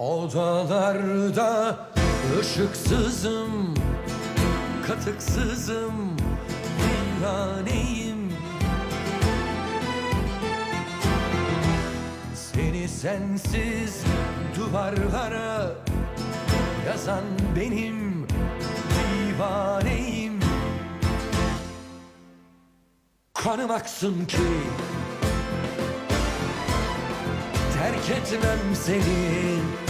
Odalarda ışıksızım Katıksızım Viraneyim Seni sensiz duvarlara Yazan benim divaneyim. Kanım aksın ki Terk etmem seni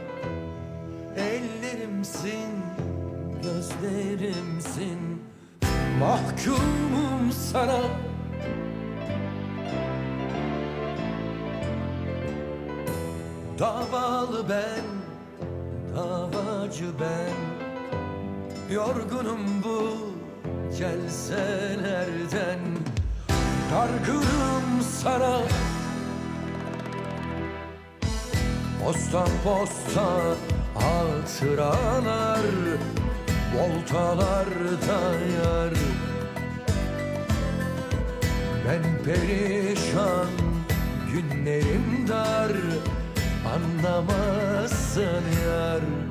Ellerimsin, gözlerimsin. Mahkumum sana. Davalı ben, davacı ben. Yorgunum bu celselerden Dargınım sana. Posta posta hatıralar Voltalarda yar Ben perişan günlerim dar Anlamazsın yar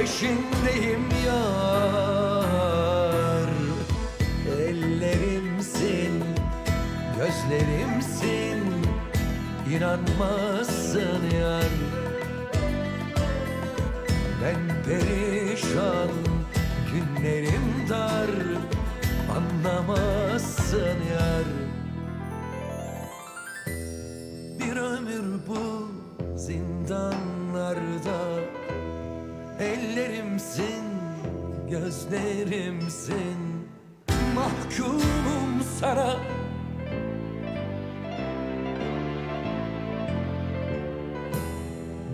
Peşindeyim yar. Ellerimsin, gözlerimsin. İnanmazsın yar. Ben perişan, günlerim dar. Anlamazsın yar. Bir ömür bu zindanlarda Ellerimsin, gözlerimsin. Mahkumum sana.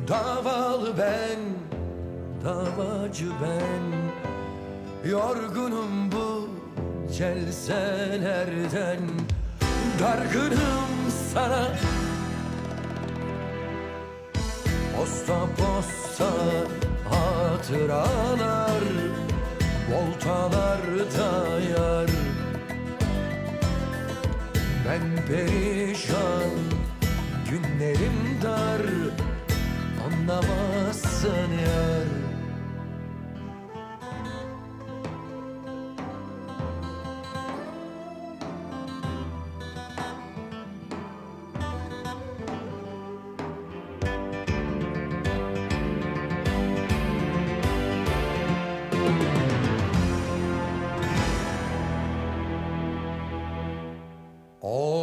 Davalı ben, davacı ben. Yorgunum bu celselerden. Dargınım sana Posta posta hatıralar Voltalarda yar. Ben perişan Günlerim dar Anlamazsın yar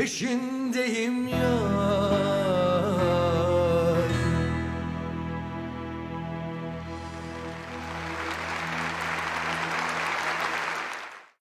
Peşindeyim ya